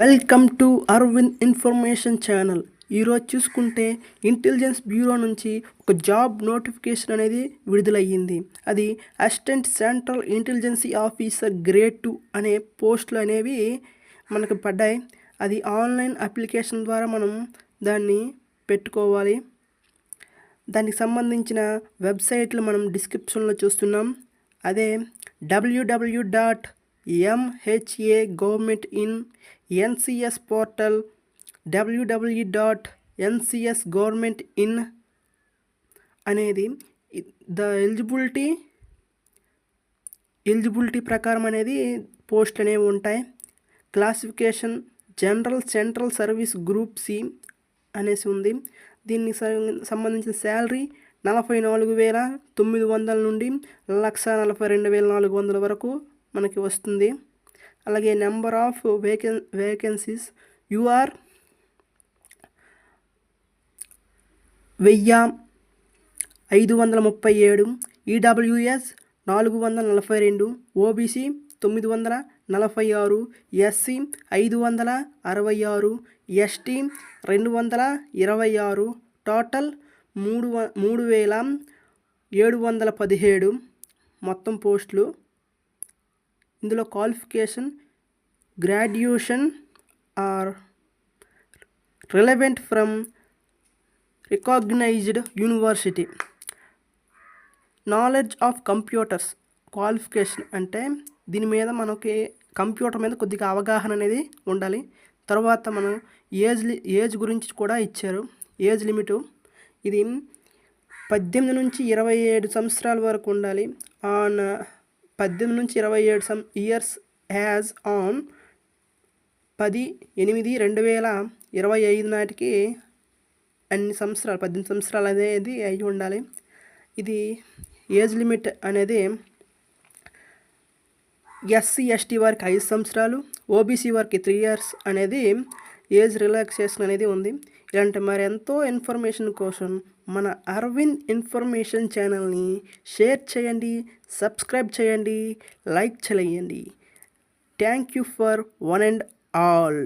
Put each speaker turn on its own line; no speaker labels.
Welcome to Arvind information channel. ఈరోజు చూసుకుంటే intelligence bureau నుంచి ఒక జాబ్ నోటిఫికేషన్ అనేది విడుదలయ్యింది. అది assistant central intelligence officer grade two అనే పోస్టులు అనేవి మనకు పడ్డాయి. అది ఆన్లైన్ అప్లికేషన్ ద్వారా మనం దాన్ని పెట్టుకోవాలి. దానికి సంబంధించిన వెబ్సైట్లు మనం డిస్క్రిప్షన్లో చూస్తున్నాం. అదే WW dot MHA government in NCS portal WW dot NCS government in అనేది ద ఎలిజిబిలిటీ ఎలిజిబిలిటీ ప్రకారం అనేది పోస్ట్ అనేవి ఉంటాయి. Classification general central service group C అనేసి ఉంది. దీనికి సంబంధించిన శాలరీ నలభై నాలుగు వేల తొమ్మిది వందల నుండి లక్ష నలభై రెండు వేల నాలుగు వందల వరకు మనకి వస్తుంది. అలాగే నెంబర్ ఆఫ్ వేకెన్ వేకెన్సీస్ యూఆర్ వెయ్యి ఐదు వందల ముప్పై ఏడు ఈడబ్ల్యూఎస్ నాలుగు వందల నలభై రెండు ఓబీసీ తొమ్మిది వందల నలభై ఆరు ఎస్సీ ఐదు వందల అరవై ఆరు ఎస్టీ రెండు వందల ఇరవై ఆరు టోటల్ మూడు మూడు వేల ఏడు వందల పదిహేడు మొత్తం పోస్టులు. ఇందులో qualification graduation or relevant from recognised university knowledge of computers qualification అంటే దీని మీద మనకి కంప్యూటర్ మీద కొద్దిగా అవగాహన అనేది ఉండాలి. తర్వాత మనం ఏజ్ ఏజ్ గురించి కూడా ఇచ్చారు. ఏజ్ లిమిటు ఇది పద్దెనిమిది నుంచి ఇరవై ఏడు సంవత్సరాల వరకు ఉండాలి. ఆన్ పద్దెనిమిది నుంచి ఇరవై ఏడు సం ఇయర్స్ హ్యాజ్ ఆన్ పది ఎనిమిది రెండు వేల ఇరవై ఐదు నాటికి అన్ని సంవత్సరాలు పద్దెనిమిది సంవత్సరాలు అనేది అయి ఉండాలి. ఇది ఏజ్ లిమిట్ అనేది ఎస్సీ ఎస్టీ వారికి ఐదు సంవత్సరాలు ఓబీసీ వారికి త్రీ ఇయర్స్ అనేది ఏజ్ రిలాక్సేషన్ అనేది ఉంది. ఇలాంటి మరి ఎంతో ఇన్ఫర్మేషన్ కోసం మన అరవింద్ ఇన్ఫర్మేషన్ ఛానల్ని షేర్ చేయండి సబ్స్క్రైబ్ చేయండి లైక్ చేయండి thank you for one and all.